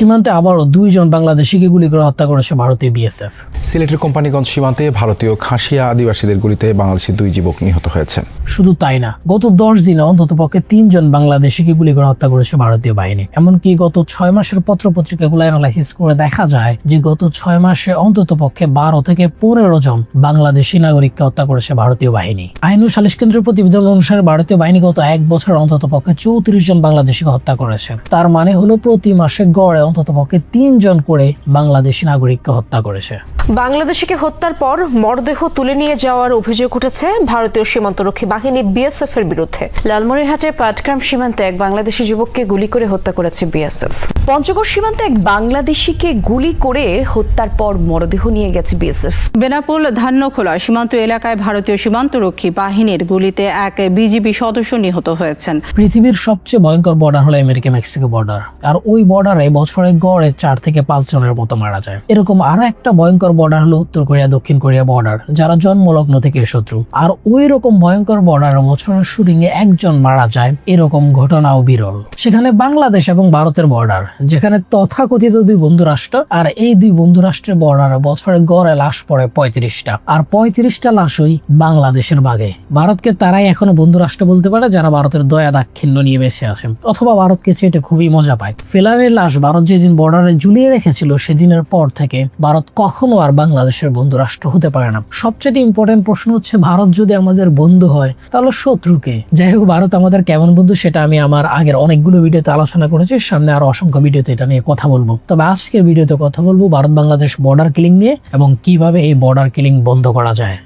সীমান্তে আবারও দুইজন বাংলাদেশিকে গুলি করে হত্যা করেছে ভারতীয় বিএসএফ। সিলেটের কোম্পানিগঞ্জ সীমান্তে ভারতীয় খাসিয়া আদিবাসীদের গুলিতে বাংলাদেশি দুই যুবক নিহত হয়েছেন শুধু তাই না গত দশ দিনে অন্তত পক্ষে তিনজন বাংলাদেশিকে গুলি করে হত্যা করেছে ভারতীয় বাহিনী। এমনকি গত ছয় মাসের পত্র পত্রিকাগুলো অ্যানালাইসিস করে দেখা যায় যে গত ছয় মাসে অন্তত পক্ষে বারো থেকে পনেরো জন বাংলাদেশি নাগরিককে হত্যা করেছে ভারতীয় বাহিনী। আইন ও সালিশ কেন্দ্রের প্রতিবেদন অনুসারে ভারতীয় বাহিনী গত এক বছর অন্তত পক্ষে চৌত্রিশ জন বাংলাদেশিকে হত্যা করেছে। তার মানে হলো প্রতি মাসে গড়ে অন্তত পক্ষে তিনজন করে বাংলাদেশি নাগরিককে হত্যা করেছে। বাংলাদেশিকে হত্যার পর মরদেহ তুলে নিয়ে যাওয়ার অভিযোগ উঠেছে ভারতীয় সীমান্তরক্ষী বাহিনী বিএসএফ এর বিরুদ্ধে। লালমনিরহাটের পাটগ্রাম সীমান্তে এক বাংলাদেশি যুবককে গুলি করে হত্যা করেছে বিএসএফ পঞ্চগড় সীমান্তে এক বাংলাদেশিকে গুলি করে হত্যার পর মরদেহ নিয়ে গেছে বিএসএফ বেনাপোল ধান্যখোলা সীমান্ত এলাকায় ভারতীয় সীমান্তরক্ষী বাহিনীর গুলিতে এক বিজিবি সদস্য নিহত হয়েছেন। পৃথিবীর সবচেয়ে ভয়ঙ্কর বর্ডার হলো আমেরিকা মেক্সিকো বর্ডার আর ওই বর্ডারে বছরে গড়ে চার থেকে পাঁচ জনের মতো মারা যায়। এরকম আরও একটা ভয়ঙ্কর বর্ডার হলো উত্তর কোরিয়া, দক্ষিণ কোরিয়া বর্ডার যারা জন্মলগ্ন থেকে শত্রু। আর ওই রকম ভয়ঙ্কর বর্ডার বছরের শুটিং এ একজন মারা যায়, এরকম ঘটনাও বিরল। সেখানে বাংলাদেশ এবং ভারতের বর্ডার যেখানে তথাকথিত দুই বন্ধু রাষ্ট্র আর এই দুই বন্ধু রাষ্ট্রের বর্ডারে বছরে গড়ে লাশ পড়ে পঁয়ত্রিশটা। আর পঁয়ত্রিশটা লাশই বাংলাদেশের বাগে। ভারতকে তারাই এখনও বন্ধু রাষ্ট্র বলতে পারে, যারা ভারতের দয়া দাক্ষিণ্য নিয়ে বেঁচে আছেন অথবা ভারতকে চেটে খুবই মজা পায়। ফেলারের লাশ ভারত যেদিন বর্ডারে ঝুলিয়ে রেখেছিল, সেদিনের পর থেকে ভারত কখনো আর বাংলাদেশের বন্ধু রাষ্ট্র হতে পারে না। সবচেয়ে ইম্পর্টেন্ট প্রশ্ন হচ্ছে, ভারত যদি আমাদের বন্ধু হয়, তাহলে শত্রুকে যাই হোক, ভারত আমাদের কেমন বন্ধু সেটা আমি আমার আগের অনেকগুলো ভিডিওতে আলোচনা করেছি, সামনে আরও অসংখ্য ভিডিওতে এটা নিয়ে কথা বলব। তবে আজকের ভিডিওতে কথা বলব ভারত বাংলাদেশ বর্ডার কিলিং নিয়ে এবং কীভাবে এই বর্ডার কিলিং বন্ধ করা যায়।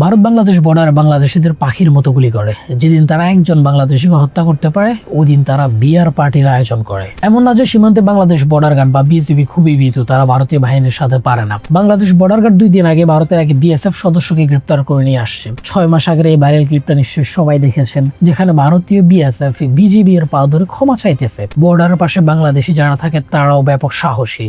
ভারত বাংলাদেশ বর্ডারে বাংলাদেশিদের পাখির মতো গুলি করে। যেদিন তারা একজন বাংলাদেশিকে হত্যা করতে পারে ওই দিন তারা বিয়ার পার্টির আয়োজন করে। এমন না যে সীমান্তে বাংলাদেশ বর্ডার গার্ড বা বিএসবি খুবই ভীত, তারা ভারতীয় বাহিনীর সাথে পারে না। বাংলাদেশ বর্ডার গার্ড দুই দিন আগে ভারতের এক বিএসএফ সদস্যকে গ্রেপ্তার করে নিয়ে আসছে। ছয় মাস আগের এই ভাইরাল ক্লিপটা নিশ্চয়ই সবাই দেখেছেন, যেখানে ভারতীয় বিএসএফ, বিজিবি এর পা ধরে ক্ষমা চাইতেছে। বর্ডারের পাশে বাংলাদেশি যারা থাকে, তারাও ব্যাপক সাহসী।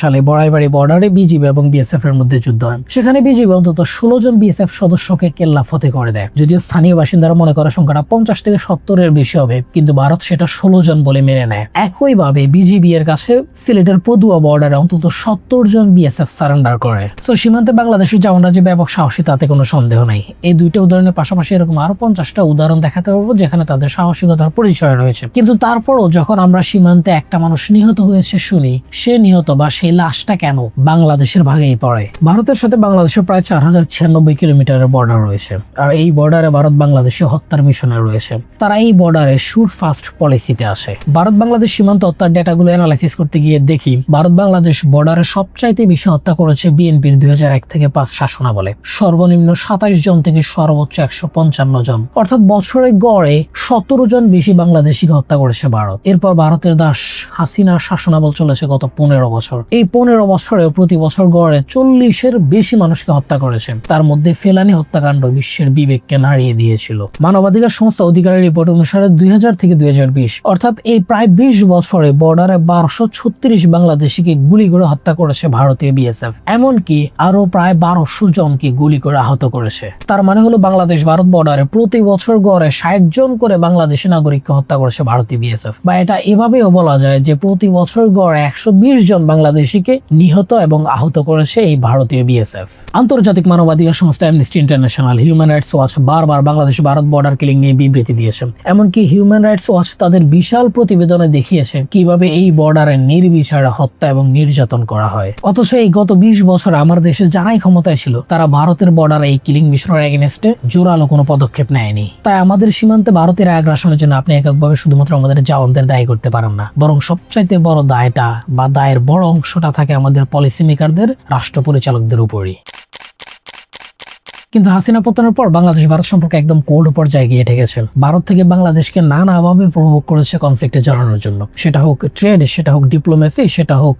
সালে বড়াইবাড়ি বর্ডারে বিজিবি এবং বিএসএফ এর মধ্যে যুদ্ধ হয়। সেখানে বিজিবি অন্তত 16 জন বিএসএফ সদস্যকে কেল্লা ফতে করে দেয়। যদিও স্থানীয় বাসিন্দারা মনে করার সংখ্যাটা 50 থেকে 70 এর বেশি হবে কিন্তু ভারত সেটা 16 জন বলে মেনে নেয়। একইভাবে বিজিবি এর কাছে সিলেটের পদুয়া বর্ডারে অন্তত 70 জন বিএসএফ সারেন্ডার করে। তো সীমান্তে বাংলাদেশের জওয়ানরা যে ব্যাপক সাহসী, তাতে কোনো সন্দেহ নাই। এই দুইটা উদাহরণের পাশাপাশি এরকম আরও পঞ্চাশটা উদাহরণ দেখাতে পারব, যেখানে তাদের সাহসিকতার পরিচয় রয়েছে। কিন্তু তারপরও যখন আমরা সীমান্তে একটা মানুষ নিহত হয়েছে শুনি, সে নিহত বা সেই লাশটা কেন বাংলাদেশের ভাগেই পড়ে? ভারতের সাথে বাংলাদেশের প্রায় চার হাজার ছিয়ানব্বই কিলোমিটারের বর্ডার রয়েছে। আর এই বর্ডারে ভারত বাংলাদেশে হত্যার মিশনে রয়েছে। তারা এই বর্ডারে সুর ফাস্ট পলিসিতে আসে। ভারত বাংলাদেশ সীমান্ত হত্যার ডেটাগুলো অ্যানালাইসিস করতে গিয়ে দেখি, ভারত বাংলাদেশ বর্ডারে সবচাইতে বেশি হত্যা করেছে বিএনপির দুই থেকে পাঁচ শাসনাবলে সর্বনিম্ন সাতাশ জন থেকে সর্বোচ্চ একশো পঞ্চান্ন জন। অর্থাৎ বছরে গড়ে সতেরো জন বেশি বাংলাদেশিকে হত্যা করেছে ভারত। এরপর ভারতের দাস হাসিনার শাসনাবল চলেছে গত পনেরো বছর। এই পনেরো বছরে প্রতি বছর গড়ে চল্লিশের বেশি মানুষকে হত্যা করেছে। তার মধ্যে ফেলানি হত্যাকাণ্ড বিশ্বের বিবেককে নাড়িয়ে দিয়েছিল। মানবাধিকার সংস্থা অধিকারের রিপোর্ট অনুসারে দুই হাজার থেকে দুই হাজার বিশ, অর্থাৎ এই প্রায় বিশ বছরে বর্ডারে বারোশো ছত্রিশ বাংলাদেশিকে গুলি করে হত্যা করেছে ভারতীয় বিএসএফ। এমনকি আরও প্রায় বারোশো জনকে গুলি করে আহত করেছে। তার মানে হলো বাংলাদেশ ভারত বর্ডারে প্রতি বছর গড়ে ষাট জন করে বাংলাদেশি নাগরিককে হত্যা করেছে ভারতীয় বিএসএফ বা এটা এভাবেও বলা যায় যে প্রতি বছর গড়ে একশো বিশ জন বাংলাদেশিকে নিহত এবং আহত করেছে এই ভারতীয় বিএসএফ আন্তর্জাতিক মানবাধিকার সংস্থা Amnesty International Human Rights Watch বারবার বাংলাদেশ ভারত বর্ডার কিলিং নিয়ে বিবৃতি দিয়েছে। এমনকি হিউম্যান রাইটস ওয়াচ তাদের বিশাল প্রতিবেদনে দেখিয়েছে কীভাবে এই বর্ডারে নির্বিচারে হত্যা এবং নির্যাতন করা হয়। অথচ এই গত বিশ বছর আমার দেশে যারাই ক্ষমতায় ছিল, তারা ভারতের বর্ডারে এই কিলিং মিশনের এগেনস্টে জোরালো কোনো পদক্ষেপ নেয়নি। তাই আমাদের সীমান্তে ভারতের আগ্রাসনের জন্য আপনি এককভাবে শুধুমাত্র আমাদের জওয়ানদের দায়ী করতে পারেন না। বরং সবচাইতে বড় দায়টা বা দায়ের বড় অংশটা থাকে আমাদের পলিসি মেকারদের রাষ্ট্র পরিচালকদের উপরই। কিন্তু হাসিনা পতনের পর বাংলাদেশ, ভারত সম্পর্কে একদম কোল্ড পর্যায়ে গিয়ে ঠেকেছে ভারত থেকে বাংলাদেশকে নানাভাবে প্রভাব করেছে কনফ্লিক্টে জড়ানোর জন্য। সেটা হোক ট্রেড সেটা হোক ডিপ্লোমেসি সেটা হোক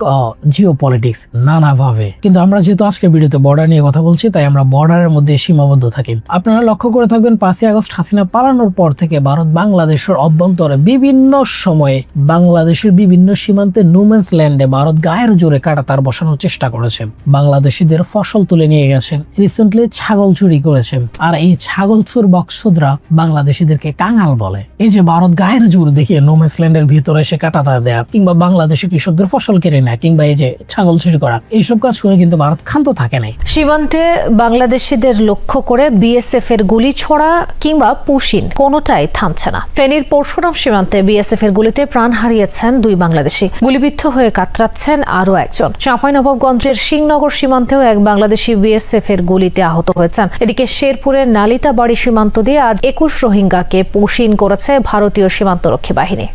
জিও পলিটিক্স নানাভাবে। কিন্তু আমরা যেহেতু আজকে ভিডিওতে বর্ডার নিয়ে কথা বলছি, তাই আমরা বর্ডারের মধ্যে সীমাবদ্ধ থাকি। আপনারা লক্ষ্য করে থাকবেন, পাঁচই আগস্ট হাসিনা পালানোর পর থেকে ভারত বাংলাদেশের অভ্যন্তরে বিভিন্ন সময়ে বাংলাদেশের বিভিন্ন সীমান্তে নুমেন্স ল্যান্ডে ভারত গায়ের জোরে কাটা তার বসানোর চেষ্টা করেছে। বাংলাদেশিদের ফসল তুলে নিয়ে গেছেন। রিসেন্টলি ছাগল চুরি করেছে। আর এই ছাগল চোর বক্সদরা বাংলাদেশিদেরকে কাঙাল বলে। এই যে ভারত গায়ের জোর দেখিয়ে নোমেন্স ল্যান্ডের ভিতরে এসে কাটাতা দেয়া, কিংবা বাংলাদেশি কৃষকদের ফসল কেড়ে নেয়, কিংবা এই যে ছাগল চুরি করা, এইসব কাজ করে কিন্তু ভারত ক্ষান্ত থাকে নাই। সীমান্তে বাংলাদেশিদের লক্ষ্য করে বিএসএফ এর গুলি ছোড়া কিংবা পুশিন কোনোটাই থামছে না। ফেনীর পরশুরাম সীমান্তে বিএসএফ এর গুলিতে প্রাণ হারিয়েছেন দুই বাংলাদেশি। গুলিবিদ্ধ হয়ে কাতরাচ্ছেন আরও একজন। চাঁপাইনবাবগঞ্জের সিংনগর সীমান্তেও এক বাংলাদেশি বিএসএফ এর গুলিতে আহত হয়েছেন এদিকে শেরপুরের নালিতাবাড়ি সীমান্ত দিয়ে আজ একুশ রোহিঙ্গাকে পোষিন করেছে ভারতীয় সীমান্তরক্ষী বাহিনী।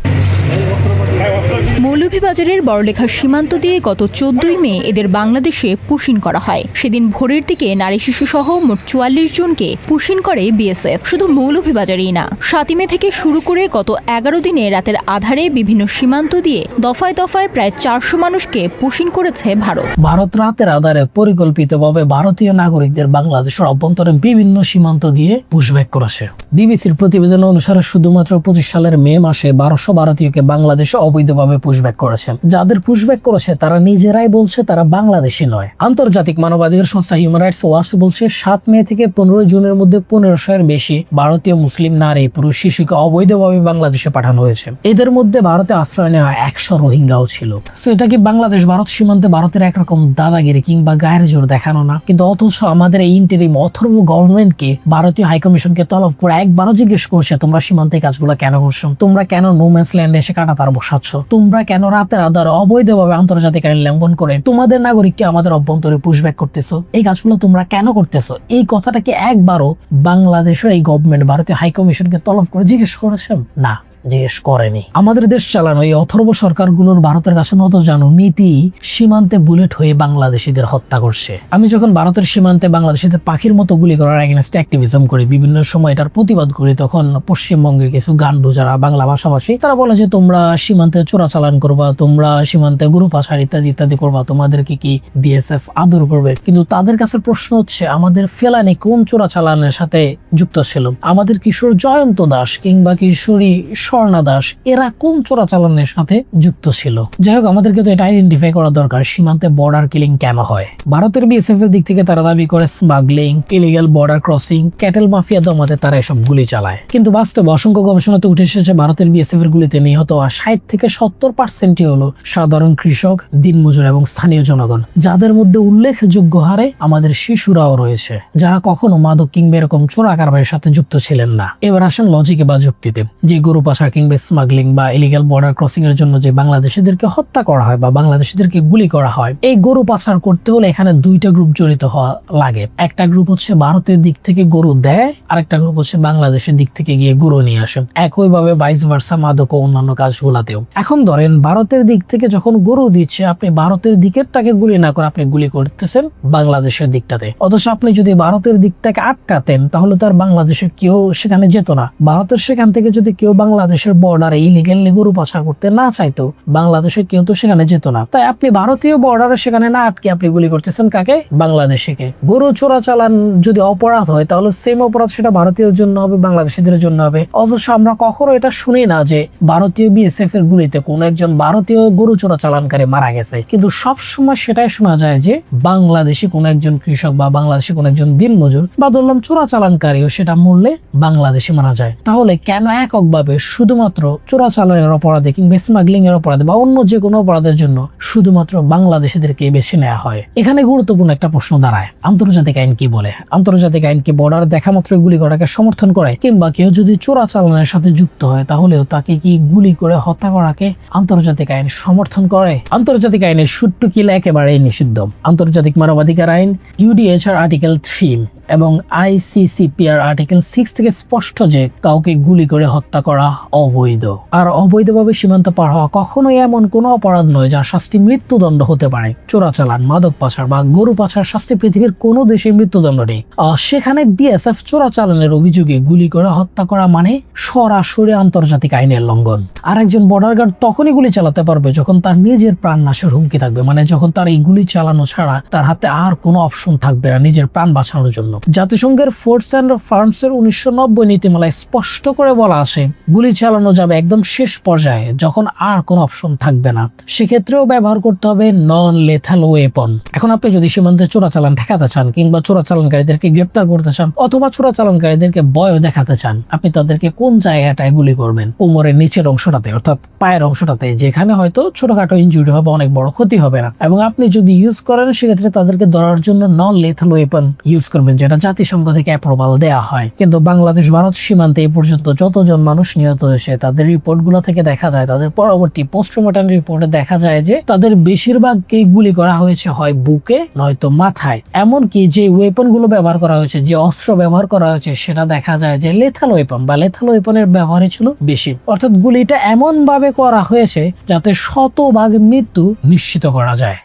মৌলভীবাজারের বড়লেখা সীমান্ত দিয়ে গত চোদ্দই মে এদের বাংলাদেশে পুশিন করা হয়। সেদিন ভোরের দিকে নারী শিশু সহ মোট চুয়াল্লিশ জনকে পুশিন করে বিএসএফ। শুধু মৌলভীবাজারেই না, সাতই মে থেকে শুরু করে গত এগারো দিনে রাতের আধারে বিভিন্ন সীমান্ত দিয়ে দফায় দফায় প্রায় চারশো মানুষকে পুশিন করেছে ভারত। ভারত রাতের আধারে পরিকল্পিতভাবে ভারতীয় নাগরিকদের বাংলাদেশের অভ্যন্তরে বিভিন্ন সীমান্ত দিয়ে পুশব্যাক করেছে। বিবিসির প্রতিবেদন অনুসারে শুধুমাত্র পঁচিশ সালের মে মাসে বারোশো ভারতীয়কে বাংলাদেশে অবৈধভাবে পুশব্যাক করেছে যাদের পুশব্যাক করেছে, তারা নিজেরাই বলছে তারা বাংলাদেশি নয়। আন্তর্জাতিক মানবাধিকার সংস্থা হিউম্যান রাইটস ওয়াচ বলছে, সাত মে থেকে পনেরোই জুনের মধ্যে পনেরোশো এর বেশি ভারতীয় মুসলিম নারী, পুরুষ, শিশুকে অবৈধভাবে বাংলাদেশে পাঠানো হয়েছে। এদের মধ্যে ভারতে আশ্রয় নেওয়া একশো রোহিঙ্গাও ছিল। তো এটা কি বাংলাদেশ, ভারত সীমান্তে ভারতের একরকম দাদাগিরি কিংবা গায়ের জোর দেখানো না? কিন্তু অথচ আমাদের এই ইন্টারিম অথর্ব গভর্নমেন্টকে ভারতীয় হাইকমিশনকে তলব করে একবারও জিজ্ঞেস করছে, তোমরা সীমান্তে কাজগুলো কেন করছ? তোমরা কেন নোম্যান্স ল্যান্ডে এসে কাটা তার বসাচ্ছ? তোমরা কেন রাতের আধার অবৈধভাবে আন্তর্জাতিক আইন লঙ্ঘন করে তোমাদের নাগরিককে আমাদের অভ্যন্তরে পুশব্যাক করতেছো? এই কাজগুলো তোমরা কেন করতেছো? এই কথাটাকে একবারও বাংলাদেশের এই গভর্নমেন্ট ভারতীয় হাইকমিশনকে তলব করে জিজ্ঞেস করেছেন? না। জিজ্ঞেস করেনি। আমাদের দেশ চালানো এই অথর্ব সরকারগুলোর ভারতের কাছে নত জানো, নীতি সীমান্তে বুলেট হয়ে বাংলাদেশিদের হত্যা করছে। আমি যখন ভারতের সীমান্তে বাংলাদেশিদের পাখির মতো গুলি করার এগেনস্ট অ্যাক্টিভিজম করি, বিভিন্ন সময় এটার প্রতিবাদ করি, তখন পশ্চিমবঙ্গের কিছু গান্ডু যারা বাংলা ভাষাভাষী, তারা বলে যে তোমরা সীমান্তে চোরাচালান করবা, তোমরা সীমান্তে গরু পাচার ইত্যাদি ইত্যাদি করবা, তোমাদেরকে কি বিএসএফ আদর করবে? কিন্তু তাদের কাছে প্রশ্ন হচ্ছে, আমাদের ফেলানি কোন চোরাচালানের সাথে যুক্ত ছিল? আমাদের কিশোর জয়ন্ত দাস কিংবা কিশোরী স্বর্ণা দাস, এরা কোন চোরাচালানের সাথে যুক্ত ছিল? যাই হোক, আমাদেরকে তো এটা আইডেন্টিফাই করা দরকার, সীমান্তে বর্ডার কিলিং কেন হয়? ভারতের বিএসএফ এর দিক থেকে তারা দাবি করে smuggling illegal border crossing cattle mafia দমাতে তারা এসব গুলি চালায়। কিন্তু বাস্তবে অসংখ্য গবেষণাতে উঠে এসেছে, ভারতের বিএসএফ এর গুলিতে নিহত হওয়া ষাট থেকে সত্তর পার্সেন্টই হলো সাধারণ কৃষক, দিনমজুর এবং স্থানীয় জনগণ। যাদের মধ্যে উল্লেখযোগ্য হারে আমাদের শিশুরাও রয়েছে, যারা কখনো মাদক কিংবা এরকম চোরা কারবারের সাথে যুক্ত ছিলেন না। এবার আসেন লজিকে বা যুক্তিতে, যে গরু পাচার কিংবা স্মাগলিং বা ইলিগাল বর্ডার ক্রসিং এর জন্য যে বাংলাদেশিদেরকে হত্যা করা হয় বা বাংলাদেশিদেরকে গুলি করা হয়, এই গরু পাচার করতে হলে এখানে দুইটা গ্রুপ জড়িত হওয়া লাগে। একটা গ্রুপ হচ্ছে ভারতের দিক থেকে গরু দেয়, আরেকটা গ্রুপ হচ্ছে বাংলাদেশের দিক থেকে গিয়ে গরু নিয়ে আসে। একইভাবে বাইস ভার্সা মাদক ও অন্যান্য কাজগুলাতেও। এখন ধরেন ভারতের দিক থেকে যখন গরু দিচ্ছে, আপনি ভারতের দিকেরটাকে গুলি না করে আপনি গুলি করতেছেন বাংলাদেশের দিকটাতে। অথচ আপনি যদি ভারতের দিকটাকে আটকাতেন, তাহলে তো আর বাংলাদেশের কেউ সেখানে যেত না। ভারতের সেখান থেকে যদি কেউ বাংলাদেশের বর্ডারে ইলিগেলি গরু পাচার করতে না চাইতো বাংলাদেশের কেউ তো সেখানে যেত না। তাই আপনি ভারতীয় বর্ডারে সেখানে না আটকে আপনি গুলি করতেছেন কাকে? বাংলাদেশিকে। গরু চোরা চালান যদি অপরাধ হয়, তাহলে সেম অপরাধ সেটা ভারতীয় জন্য হবে, বাংলাদেশিদের জন্য হবে। অথচ আমরা কখনো এটা শুনি না যে ভারতীয় বিএসএফ এর গুলিতে কোন একজন ভারতীয় গরু চোরা চালানকারী মারা গেছে। কিন্তু সব সময় সেটাই শোনা যায় যে বাংলাদেশি কোন একজন কৃষক বা বাংলাদেশি কোন একজন দিনমজুর বা ধরলাম চোরা চালানকারীও সেটা মরলে বাংলাদেশি মারা যায়। তাহলে কেন এককভাবে শুধুমাত্র চোরাচালানের অপরাধে কিংবা স্মাগলিং এর অপরাধে বা অন্য যে কোনো অপরাধের জন্য শুধুমাত্র বাংলাদেশিদেরকে বেছে নেওয়া হয়। এখানে গুরুত্বপূর্ণ একটা প্রশ্ন দাঁড়ায়। আন্তর্জাতিক আইন কি বলে? আন্তর্জাতিক আইন কি বর্ডার দেখা মাত্র গুলি করাকে সমর্থন করে? কিংবা কেউ যদি চোরাচালানের সাথে যুক্ত হয়, তাহলেও তাকে কি গুলি করে হত্যা করাকে আন্তর্জাতিক আইন সমর্থন করে? আন্তর্জাতিক আইনের শুট টু কিল একেবারেই নিষিদ্ধ। আন্তর্জাতিক মানবাধিকার আইন ইউডিএচআর আর্টিকেল থ্রি এবং আইসিসিপিআর আর্টিকেল সিক্স থেকে স্পষ্ট যে কাউকে গুলি করে হত্যা করা অবৈধ। আর অবৈধভাবে সীমান্ত পার হওয়া কখনোই এমন কোনো অপরাধ নয় যার শাস্তি মৃত্যুদণ্ড হতে পারে। চোরাচালান, মাদক পাচার বা গরু পাচার শাস্তি পৃথিবীর কোনো দেশে মৃত্যুদণ্ড নেই। সেখানে বিএসএফ চোরাচালানের অভিযোগে গুলি করে হত্যা করা মানে সরাসরি আন্তর্জাতিক আইনের লঙ্ঘন। আর একজন বর্ডার গার্ড তখনই গুলি চালাতে পারবে যখন তার নিজের প্রাণ নাশের হুমকি থাকবে মানে যখন তার এই গুলি চালানো ছাড়া তার হাতে আর কোনো অপশন থাকবে না নিজের প্রাণ বাঁচানোর জন্য। জাতিসংঘের ফোর্স অ্যান্ড ফার্মস এর উনিশশো নব্বই নীতিমালায় স্পষ্ট করে বলা আছে, গুলি চালানো যাবে একদম শেষ পর্যায়ে, যখন আর কোনো অপশন থাকবে না। সেক্ষেত্রেও ব্যবহার করতে হবে নন লেথাল ওয়েপন এখন আপনি যদি সীমান্তে চোরাচালান ঠেকাতে চান, কিংবা চোরাচালানকারীদেরকে গ্রেপ্তার করতে চান, অথবা চোরাচালানকারীদেরকে ভয় দেখাতে চান, আপনি তাদেরকে কোন জায়গাটায় গুলি করবেন? কোমরের নিচের অংশটাতে, অর্থাৎ পায়ের অংশটাতে, যেখানে হয়তো ছোটখাটো ইনজুরি হবে, অনেক বড় ক্ষতি হবে না। এবং আপনি যদি ইউজ করেন, সেক্ষেত্রে তাদেরকে ধরার জন্য নন লেথাল ওয়েপন ইউজ করবেন, যেটা জাতিসংঘ থেকে অ্যাপ্রুভাল দেওয়া হয়। কিন্তু বাংলাদেশ, ভারত সীমান্তে এই পর্যন্ত যতজন মানুষ নিহত হয়েছে তাদের রিপোর্টগুলো থেকে দেখা যায়, তাদের পরবর্তী পোস্টমর্টম রিপোর্টে দেখা যায় যে তাদের বেশিরভাগকেই গুলি করা হয়েছে হয় বুকে, নয়তো মাথায়। এমনকি যে ওয়েপনগুলো ব্যবহার করা হয়েছে, যে অস্ত্র ব্যবহার করা হয়েছে, সেটা দেখা যায় যে লেথাল ওয়েপন বা লেথাল ওয়েপনের ব্যবহারই ছিল বেশি। অর্থাৎ গুলিটা এমন ভাবে করা হয়েছে যাতে শতভাগ মৃত্যু নিশ্চিত করা যায়।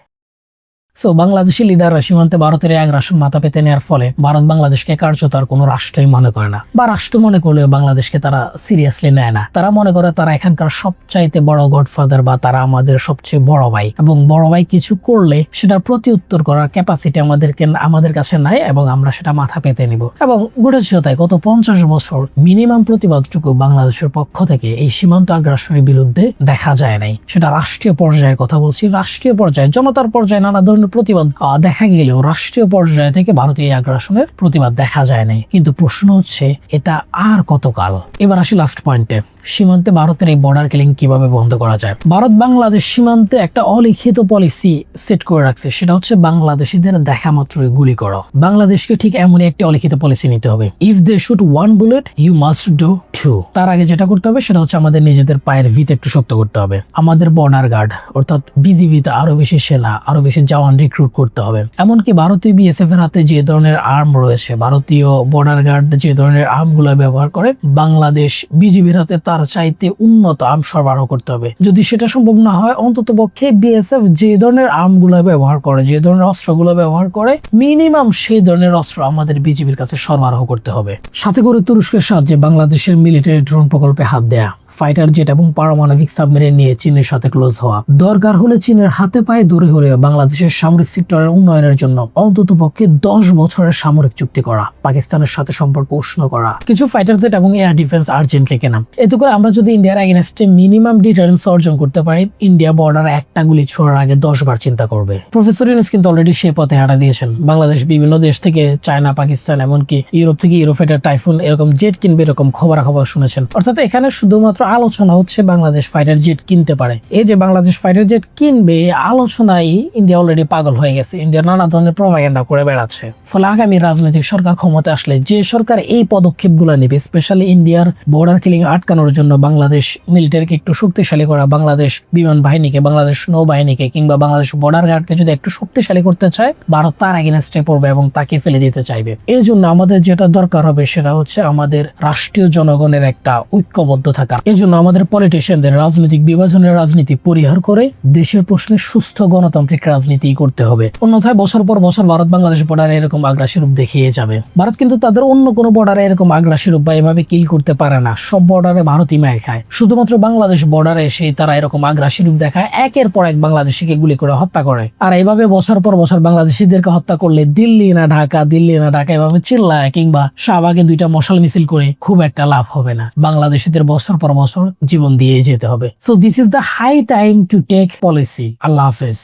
সো বাংলাদেশি লিডাররা সীমান্তে ভারতের এক রাষ্ট্র মাথা পেতে নেওয়ার ফলে ভারত বাংলাদেশকে কার্যত আর কোনো রাষ্ট্রই মনে করে না। বা রাষ্ট্র মনে করলেও বাংলাদেশকে তারা সিরিয়াসলি নেয় না। তারা মনে করে তারা এখানকার সবচাইতে বড় গডফাদার বা তারা আমাদের সবচেয়ে বড় ভাই। এবং বড় ভাই কিছু করলে সেটার প্রতি উত্তর করার ক্যাপাসিটি আমাদেরকে, আমাদের কাছে নাই এবং আমরা সেটা মাথা পেতে নিব। এবং ঘটেছিল তাই গত পঞ্চাশ বছর মিনিমাম প্রতিবাদটুকু বাংলাদেশের পক্ষ থেকে এই সীমান্ত আগ্রাসনের বিরুদ্ধে দেখা যায় নাই। সেটা রাষ্ট্রীয় পর্যায়ের কথা বলছি। রাষ্ট্রীয় পর্যায়ে, জনতার পর্যায়ে নানা ধরনের প্রতিবাদ দেখা গেলেও রাষ্ট্রীয় পর্যায়ে থেকে ভারতীয় আগ্রাসনের প্রতিবাদ দেখা যায় নাই। কিন্তু প্রশ্ন হচ্ছে, এটা আর কতকাল? এবার আসি লাস্ট পয়েন্টে সীমান্তে ভারতের এই বর্ডার কিলিং কীভাবে বন্ধ করা যায়? ভারত বাংলাদেশ সীমান্তে একটা অলিখিত পলিসি সেট করে রাখছে, সেটা হচ্ছে বাংলাদেশিদের দেখা মাত্রই গুলি করো। বাংলাদেশকে ঠিক এমনই একটি অলিখিত পলিসি নিতে হবে। If they shoot one bullet you must do two তার আগে যেটা করতে হবে, সেটা হচ্ছে আমাদের নিজেদের পায়ের ভিত একটু শক্ত করতে হবে। আমাদের বর্ডার গার্ড অর্থাৎ বিজিবিতে আরও বেশি সেনা, আরও বেশি জওয়ান রিক্রুট করতে হবে। এমনকি ভারতীয় বিএসএফ এর হাতে যে ধরনের আর্ম রয়েছে, ভারতীয় বর্ডার গার্ড যে ধরনের আর্মগুলো ব্যবহার করে, বাংলাদেশ বিজিবির হাতে তার চাইতে উন্নত আর্ম সরবরাহ করতে হবে। যদি সেটা সম্ভব না হয়, অন্তত পক্ষে বিএসএফ যে ধরনের আমগুলা ব্যবহার করে, যে ধরনের অস্ত্রগুলো ব্যবহার করে মিনিমাম সেই ধরনের অস্ত্র আমাদের বিজিবির কাছে সরবরাহ করতে হবে। সাথে করে তুরস্কের সাহায্যে বাংলাদেশের মিলিটারি ড্রোন প্রকল্পে হাত দেয়া। ফাইটার জেট এবং পারমাণবিক সাবমেরিন নিয়ে চীনের সাথে ক্লোজ হওয়া। দরকার হলে চীনের হাতে পায়ে দূরে হলেও বাংলাদেশের সামরিক সেক্টরের উন্নয়নের জন্য অন্তত পক্ষে দশ বছরের সামরিক চুক্তি করা, পাকিস্তানের সাথে সম্পর্ক উষ্ণ করা। কিছু ফাইটার জেট এবং এয়ার ডিফেন্স আর্জেন্টলি কেনা। এতে করে আমরা যদি ইন্ডিয়ার এগেনস্টে মিনিমাম ডিটারেন্স অর্জন করতে পারি ইন্ডিয়া বর্ডার একটা গুলি ছোড়ার আগে দশ বার চিন্তা করবে। প্রফেসর ইউনুস কিন্তু অলরেডি সে পথে হাঁটা দিয়েছেন। বাংলাদেশ বিভিন্ন দেশ থেকে চায়না পাকিস্তান এমনকি ইউরোপ থেকে ইউরোফেটার টাইফুন এরকম জেট কিনবে এরকম খবরাখবর শুনেছেন। অর্থাৎ এখানে শুধুমাত্র আলোচনা হচ্ছে বাংলাদেশ ফাইটার জেট কিনতে পারে। এই যে বাংলাদেশ ফাইটার জেট কিনবে আলোচনায় ইন্ডিয়া অলরেডি পাগল হয়ে গেছে। ইন্ডিয়া নানা ধরনের প্রভাগেন্ডা করে বেড়াচ্ছে। ফলে আগামী রাজনৈতিক সরকার ক্ষমতা আসলে যে সরকার এই পদক্ষেপগুলো নেবে স্পেশালি ইন্ডিয়ার বর্ডার কিলিং আটকানোর জন্য বাংলাদেশ মিলিটারিকে একটু শক্তিশালী করা, বাংলাদেশ বিমান বাহিনীকে, বাংলাদেশ নৌবাহিনীকে কিংবা বাংলাদেশ বর্ডার গার্ডকে যদি একটু শক্তিশালী করতে চায়, ভারত তার এগেনস্টে পড়বে এবং তাকে ফেলে দিতে চাইবে। এই জন্য আমাদের যেটা দরকার হবে, সেটা হচ্ছে আমাদের রাষ্ট্রীয় জনগণের একটা ঐক্যবদ্ধ থাকা। এই জন্য আমাদের পলিটিশিয়ানদের রাজনৈতিক বিভাজনের রাজনীতি পরিহার করে দেশের প্রশ্নে সুস্থ গণতান্ত্রিক রাজনীতি করতে হবে। অন্যথায় বছর পর বছর ভারত বাংলাদেশ বর্ডারে এরকম আগ্রাসী রূপ দেখিয়ে যাবে। ভারত কিন্তু তাদের অন্য কোনো বর্ডারে এরকম আগ্রাসী রূপ বা এভাবে কিল করতে পারে না। সব বর্ডারে ভারতই মায়ের খায়। শুধুমাত্র বাংলাদেশ বর্ডারে এসে তারা এরকম আগ্রাসী রূপ দেখায়, একের পর এক বাংলাদেশিকে গুলি করে হত্যা করে। আর এইভাবে বছর পর বছর বাংলাদেশিদেরকে হত্যা করলে দিল্লি না ঢাকা, দিল্লি না ঢাকা এভাবে চিল্লায় কিংবা শাহবাগে দুইটা মশাল মিছিল করে খুব একটা লাভ হবে না। বাংলাদেশিদের বছর পর বছর জীবন দিয়ে যেতে হবে। So this is the high time to take policy আল্লাহ হাফেজ।